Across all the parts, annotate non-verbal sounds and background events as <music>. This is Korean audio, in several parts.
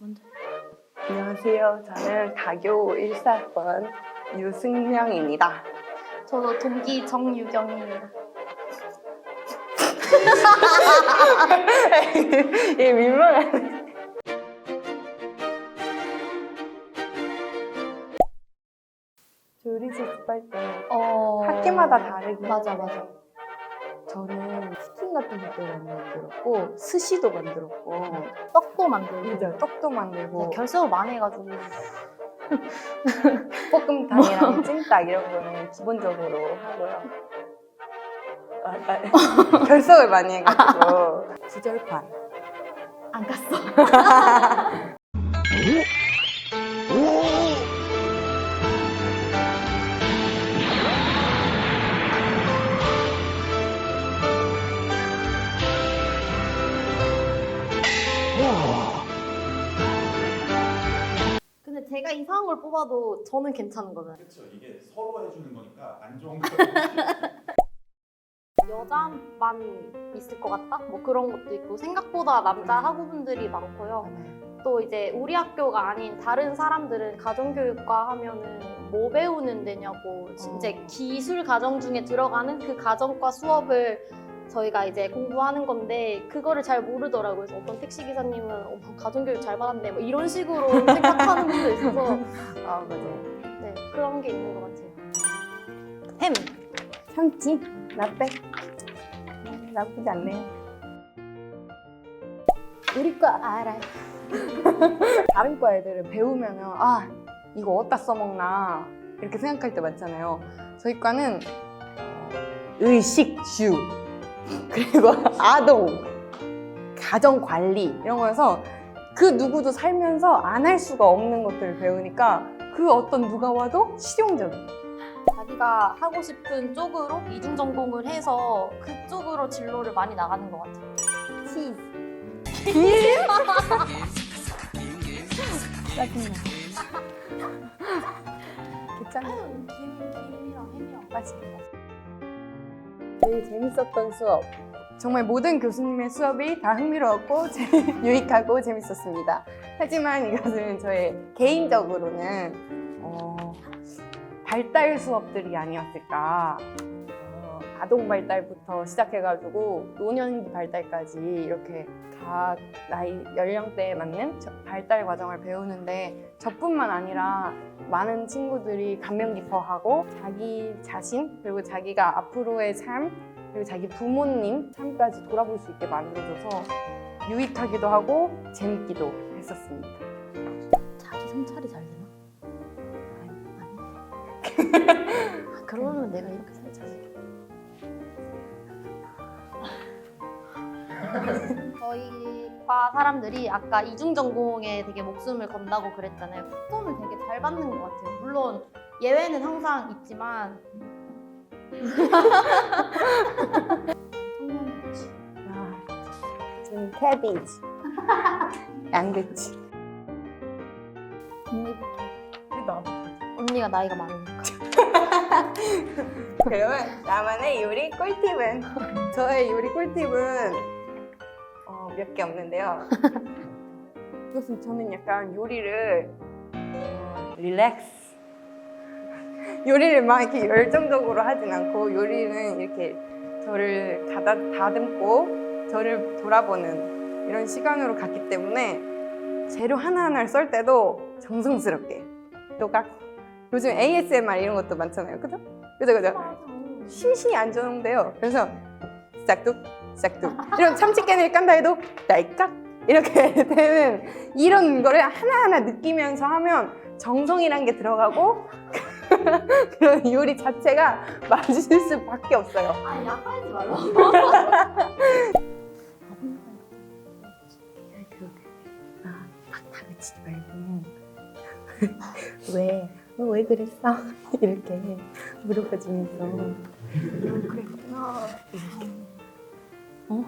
먼저. 안녕하세요. 저는 가교 1사번 유승명입니다. 저도 동기 정유경이에요. 얘 <laughs> 민망하네. 조리 실습할 때 어. 학기마다 다르긴 맞아 맞아. 저는 같은 것도 만들었고 스시도 만들었고 떡도 만들고. 맞아요. 떡도 만들고 결석을 많이 해가지고. <laughs> 볶음탕이랑 찜닭 이런 거는 기본적으로 하고요. 아, 아, <laughs> 결석을 많이 해가지고 <laughs> 구절판 안 갔어. 제가 이상한 걸 뽑아도 저는 괜찮은 거잖아요. 그렇죠. 이게 서로 해주는 거니까 안 좋은 거. 여자만 있을 것 같다? 뭐 그런 것도 있고 생각보다 남자 학우분들이 많고요. 또 이제 우리 학교가 아닌 다른 사람들은 가정교육과 하면은 뭐 배우는 데냐고 이제 어. 기술 과정 중에 들어가는 그 과정과 수업을 저희가 이제 공부하는 건데 그거를 잘 모르더라고요. 그래서 어떤 택시 기사님은 어, 가정교육 잘 받았네 뭐 이런 식으로 <laughs> 생각하는 분도 있어서 아 맞아요. 네 그런 게 있는 것 같아요. 햄 참치 라떼 음, 나쁘지 않네요. 우리 거 알아요. <laughs> 다른 과 애들을 배우면은 아 이거 어디다 써먹나 이렇게 생각할 때 많잖아요. 저희 과는 어, 의식주 그리고 <laughs> 아동 가정 관리 이런 거여서 그 누구도 살면서 안 할 수가 없는 것들을 배우니까 그 어떤 누가 와도 실용적이에요. 자기가 하고 싶은 쪽으로 이중 전공을 해서 그쪽으로 진로를 많이 나가는 것 같아요. 치즈. 짜증나. 괜찮아. 김, 김이랑 햄이랑 맛있겠다. 제일 재밌었던 수업. 정말 모든 교수님의 수업이 다 흥미로웠고 <laughs> 재- 유익하고 재밌었습니다. 하지만 이것은 저의 개인적으로는 어, 발달 수업들이 아니었을까. 어, 아동 발달부터 시작해가지고 노년기 발달까지 이렇게 각 나이 연령대에 맞는 저- 발달 과정을 배우는데 저뿐만 아니라 많은 친구들이 감명 깊어하고 자기 자신 그리고 자기가 앞으로의 삶 그리고 자기 부모님 삶까지 돌아볼 수 있게 만들어줘서 유익하기도 하고 재밌기도 했었습니다. 자기 성찰이 잘 되나? 아니. 아니. <laughs> 아, 그러면 내가 이렇게 살잖아. 저희 과 사람들이 아까 이중 전공에 되게 목숨을 건다고 그랬잖아요. 학점을 되게 잘 받는 것 같아요. 물론 예외는 항상 있지만 청년이지. 아, 저는 캐비지, 양배치. 언니부터. 나 언니가 나이가 많으니까. <laughs> 그러면 나만의 요리 꿀팁은 저의 요리 꿀팁은 어, 몇 개 없는데요. <laughs> 그것은 저는 약간 요리를 어, 릴렉스 요리를 막 이렇게 열정적으로 하진 않고 요리는 이렇게 저를 가다, 다듬고 저를 돌아보는 이런 시간으로 갔기 때문에 재료 하나하나를 썰 때도 정성스럽게 또 각 요즘 ASMR 이런 것도 많잖아요. 그죠? 그죠, 그죠? 심신이 안정돼요. 그래서 싹둑, 싹둑. 이런 참치깨를 깐다 해도 날깍 이렇게 <laughs> 되는 이런 거를 하나하나 느끼면서 하면 정성이란 게 들어가고 <laughs> 그런 요리 자체가 맛있을 수밖에 없어요. 아, 약하지 말라고. 아, 막 다그치지 말고 왜? 너왜 그랬어? <laughs> 이렇게 물어봐주면서 음, 그랬구나 이렇게 어?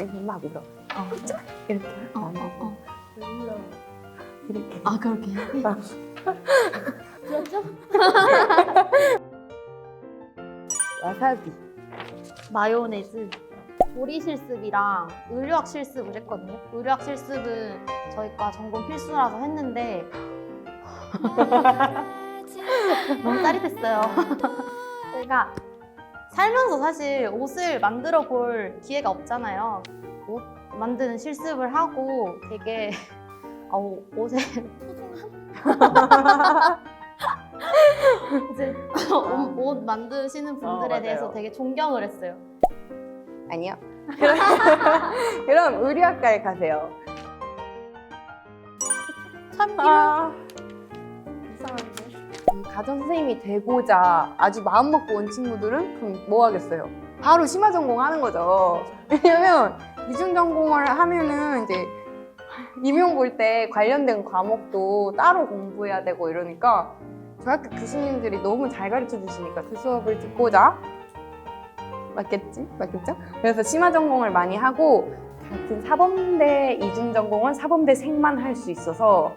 이렇게 <laughs> 막 울어 어, 이렇게 어, 어, 어. 왜 울어 이렇게 아, 그렇게. 아. 그렇죠? <laughs> 와사비 마요네즈. 조리 실습이랑 의료학 실습을 했거든요. 의료학 실습은 저희과 전공 필수라서 했는데 <laughs> 너무 짜릿했어요. 제가 살면서 사실 옷을 만들어 볼 기회가 없잖아요. 옷 만드는 실습을 하고 되게 <laughs> 어, 옷에 소중한 <laughs> 이제 옷, 옷 만드시는 분들에 맞아요. 대해서 되게 존경을 했어요. 아니요. <laughs> 그럼, 의류학과에 가세요. 참 아. 음, 가정 선생님이 되고자 아주 마음 먹고 온 친구들은 그럼 뭐 하겠어요? 바로 심화 전공하는 거죠. 왜냐면 이중 전공을 하면은 이제 임용 볼 때 관련된 과목도 따로 공부해야 되고 이러니까 저희 학교 교수님들이 너무 잘 가르쳐 주시니까 그 수업을 듣고자 맞겠지? 맞겠죠? 그래서 심화 전공을 많이 하고 같은 사범대 이중 전공은 사범대생만 할 수 있어서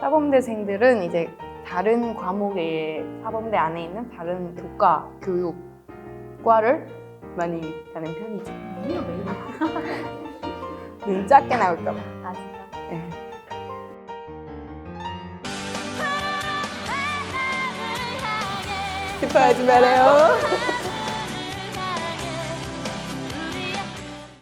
사범대생들은 이제 다른 과목에 사범대 안에 있는 다른 교과 교육과를 많이 가는 편이죠. <laughs> 눈 작게 나올까 봐. 아 진짜. 네. 스포하지 말아요.